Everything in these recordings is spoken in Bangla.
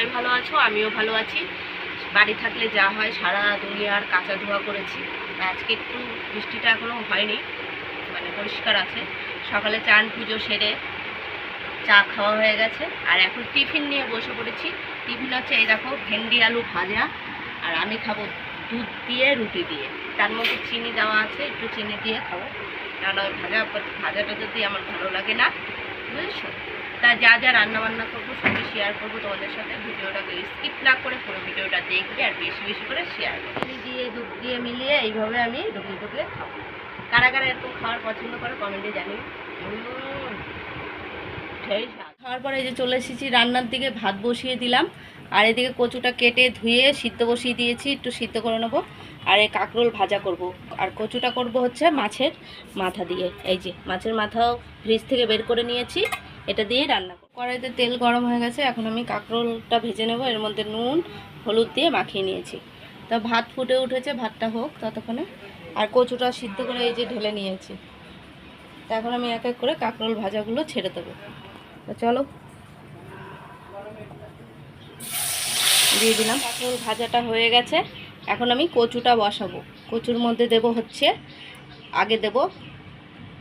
সবাই ভালো আছো, আমিও ভালো আছি। বাড়ি থাকলে যা হয়, সারা দুনিয়ার কাঁচা ধোয়া করেছি। আজকে একটু বৃষ্টিটা এখনও হয়নি মানে পরিষ্কার আছে। সকালে চান পুজো সেরে চা খাওয়া হয়ে গেছে। আর এখন টিফিন নিয়ে বসে পড়েছি। টিফিন হচ্ছে এই দেখো, ভেন্ডি আলু ভাজা। আর আমি খাব দুধ দিয়ে, রুটি দিয়ে। তার মধ্যে চিনি দেওয়া আছে, একটু চিনি দিয়ে খাব। কারণ ওই ভাজা, ভাজাটা যদি আমার ভালো লাগে না বুঝেছ তা যা যা রান্না বান্না করব সবই শেয়ার করব তোমাদের সাথে। ভিডিওটাকে স্কিপ না করে পুরো ভিডিওটা দেখবে আর বেশি বেশি করে শেয়ার করবে। দিয়ে দুধ দিয়ে মিলিয়ে এইভাবে আমি ঢুকিয়ে ঢুকিয়ে খাব। কারা কারা এরকম খাওয়ার পছন্দ করে কমেন্টে স্বাদ। খাওয়ার পরে এই যে চলে এসেছি, রান্নার দিকে ভাত বসিয়ে দিলাম। আর এদিকে কচুটা কেটে ধুয়ে সিদ্ধ বসিয়ে দিয়েছি, একটু সিদ্ধ করে নেব। আর এই কাঁকরোল ভাজা করব। আর কচুটা করব হচ্ছে মাছের মাথা দিয়ে। এই যে, মাছের মাথাও ফ্রিজ থেকে বের করে নিয়েছি, এটা দিয়ে রান্না করব। কড়াইতে তেল গরম হয়ে গেছে, এখন আমি কাঁকরোলটা ভেজে নেব। এর মধ্যে নুন, হলুদ দিয়ে মাখিয়ে নিয়েছি। তা ভাত ফুটে উঠেছে, ভাতটা হোক ততক্ষণে। আর কচুটা সিদ্ধ করে এই যে ঢেলে নিয়েছি। তা এখন আমি এক এক করে কাঁকরোল ভাজাগুলো ছেড়ে দেবো। তো চলো। দিয়ে দিলাম। কাঁকরোল ভাজাটা হয়ে গেছে। এখন আমি কচুটা বসাবো। কচুর মধ্যে দেব হচ্ছে আগে দেব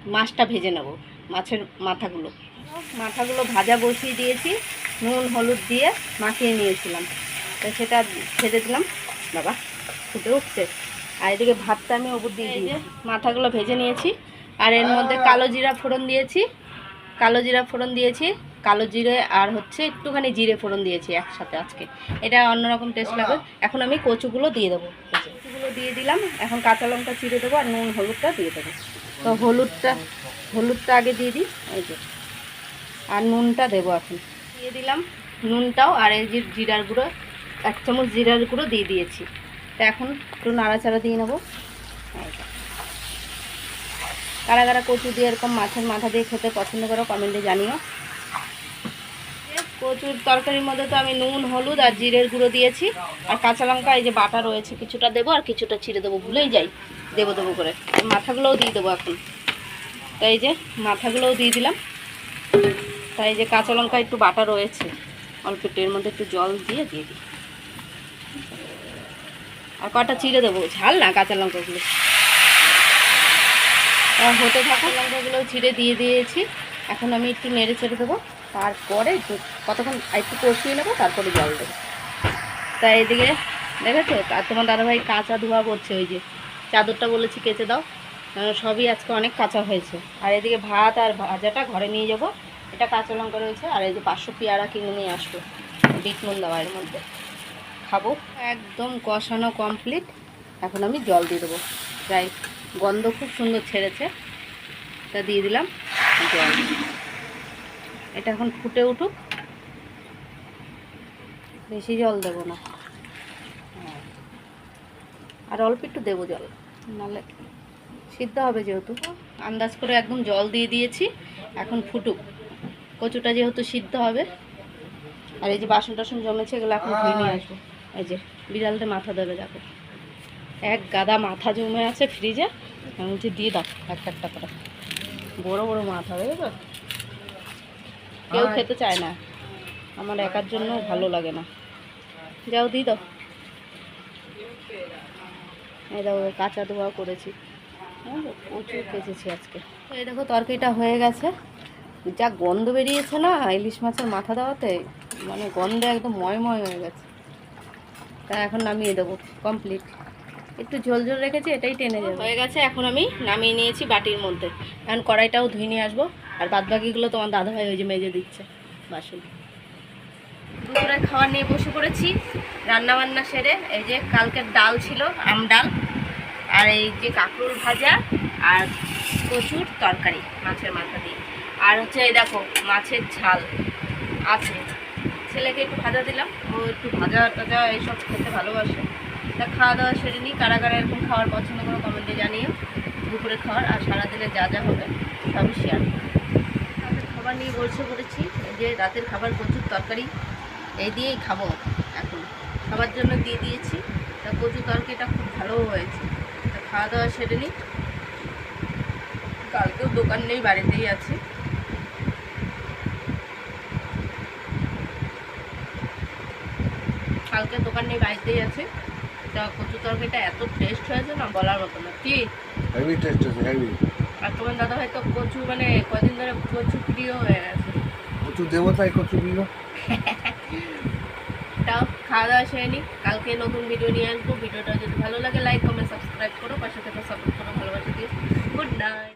মাছটা ভেজে নেব মাছের মাথাগুলো। মাথাগুলো ভাজা বসিয়ে দিয়েছি নুন হলুদ দিয়ে মাখিয়ে নিয়েছিলাম। তো সেটা ছেড়ে দিলাম। বাবা ফুটে উঠছে। আর এদিকে ভাতটা আমি ওপর দিয়ে দিয়েছি। মাথাগুলো ভেজে নিয়েছি। আর এর মধ্যে কালো জিরা ফোড়ন দিয়েছি। কালো জিরা ফোড়ন দিয়েছি। কালো জিরে আর হচ্ছে একটুখানি জিরে ফোড়ন দিয়েছি একসাথে আজকে। এটা অন্যরকম টেস্ট লাগবে। এখন আমি কচুগুলো দিয়ে দেবো। কচুগুলো দিয়ে দিলাম। এখন কাঁচা লঙ্কা চিড়ে দেবো আর নুন হলুদটা দিয়ে দেবো। তো হলুদটা হলুদটা আগে দিয়ে দিই। এই যে। আর নুনটা দেবো এখন। দিয়ে দিলাম নুনটাও আর এই যে জিরার গুঁড়ো, এক চামচ জিরার গুঁড়ো দিয়ে দিয়েছি। তো এখন একটু নাড়াচাড়া দিয়ে নেব। কারা কারা কচু দিয়ে এরকম মাছের মাথা দিয়ে খেতে পছন্দ করো কমেন্টে জানিও। কচুর তরকারির মধ্যে তো আমি নুন, হলুদ আর জিরের গুঁড়ো দিয়েছি। আর কাঁচা লঙ্কা, এই যে বাটা রয়েছে, কিছুটা দেবো আর কিছুটা ছিঁড়ে দেবো, ভুলেই যাই। দেবো দেবো করে। মাথাগুলোও দিয়ে দেবো এখন। তাই যে মাথাগুলোও দিয়ে দিলাম। তাই যে কাঁচা লঙ্কা, একটু বাটা রয়েছে। অল্প একটু, এর মধ্যে একটু জল দিয়ে দিয়ে দিই। আর কটা চিড়ে দেবো? ঝাল না কাঁচা লঙ্কাগুলো। হতে থাকা লঙ্কাগুলো ছিঁড়ে দিয়ে দিয়েছি। এখন আমি একটু নেড়ে ছেড়ে দেবো। তারপরে কতক্ষণ একটু কষিয়ে নেব, তারপরে জল দেবো। তাই এদিকে দেখেছ? আর তোমার দাদাভাই কাঁচা ধোয়া করছে ওই যে। চাদরটা বলেছি কেচে দাও। সবই আজকে অনেক কাঁচা হয়েছে। আর এদিকে ভাত আর ভাজাটা ঘরে নিয়ে যাব। এটা কাঁচা লঙ্কা রয়েছে, আর এই যে পাঁচশো পেয়ারা কিনে নিয়ে আসব। বিট নুন দেওয়া এর মধ্যে। খাব। একদম কষানো কমপ্লিট এখন আমি জল দিয়ে দেবো। প্রায় গন্ধ খুব সুন্দর ছেড়েছে। তা দিয়ে দিলাম জল। এটা এখন ফুটে উঠুক। বেশি জল দেবো না। আর অল্প একটু দেবো জল, নাহলে সিদ্ধ হবে যেহেতু। আন্দাজ করে একদম জল দিয়ে দিয়েছি, এখন ফুটুক। কচুটা যেহেতু সিদ্ধ হবে, আর এই যে বাসন টাসন জমেছে, এগুলো এখন ধুয়ে নিয়ে আসব। এই যে বিড়ালতে মাথা দেবে দেখো। এক গাদা মাথা জমে আছে ফ্রিজে। আমি বলছি, দিয়ে দাও, একটা একটা করে। বড় বড় মাথা দেখো কেউ খেতে চায় না। আমার একার জন্য ভালো লাগে না। যাও দিয়ে দাও। এই দেখো কাঁচা ধোয়া করেছি। প্রচুর কেচেছি আজকে। এই দেখো তরকারিটা হয়ে গেছে। যা গন্ধ বেরিয়েছে না ইলিশ মাছের মাথা দেওয়াতে মানে গন্ধে একদম ময়ময় হয়ে গেছে। তা এখন নামিয়ে দেবো কমপ্লিট একটু ঝোল ঝোল রেখেছি এটাই টেনে যাবে। হয়ে গেছে এখন আমি নামিয়ে নিয়েছি বাটির মধ্যে। এখন কড়াইটাও ধুয়ে নিয়ে আসব। আর বাদ বাকিগুলো তোমার দাদাভাই ওই যে মেজে দিচ্ছে বাসন। দুপুরে খাবার নিয়ে বসে পড়েছি রান্না বান্না সেরে, এই যে কালকের ডাল ছিল, আম ডাল, আর এই যে কাঁকরোল ভাজা আর প্রচুর তরকারি, মাছের মাথা দিয়ে। আর হচ্ছে এই দেখো, মাছের ঝাল আছে। ছেলেকে একটু ভাজা দিলাম, ও একটু ভাজা টাজা এইসব খেতে ভালোবাসে। তা খাওয়া দাওয়া সেরে নিই কারা কারা এরকম খাওয়ার পছন্দ করো কমেন্টে জানিও। দুপুরে খাওয়ার আর সারাদিনে যা যা হবে, সবই শেয়ার রাতের খাবার নিয়ে বসে পড়েছি যে রাতের খাবার প্রচুর তরকারি, এই দিয়েই খাব এখন। খাবার জন্য দিয়ে দিয়েছি। তা কচু তরকারিটা খুব ভালো হয়েছে। তা খাওয়া দাওয়া সেরে নিই কালকেও দোকান নেই, বাড়িতেই আছে। কালকে দোকান নেই, বাড়িতেই আছে। তা কচু তরকারিটা এত টেস্ট হয়েছে না বলার মতো না। কি? হেভি টেস্ট আছে হেভি আর তোমার দাদা হয়তো কচু মানে কদিন ধরে কচু প্রিয় হয়ে গেছে। কচু দেবো তাই কচু দিল তাও খাওয়া দাওয়া শেয়নি কালকে নতুন ভিডিও নিয়ে আসব। ভিডিওটা যদি ভালো লাগে লাইক কমেন্ট সাবস্ক্রাইব করো। পাশে থেকে সাপোর্ট করো ভালোবাসা দিয়ে গুড নাইট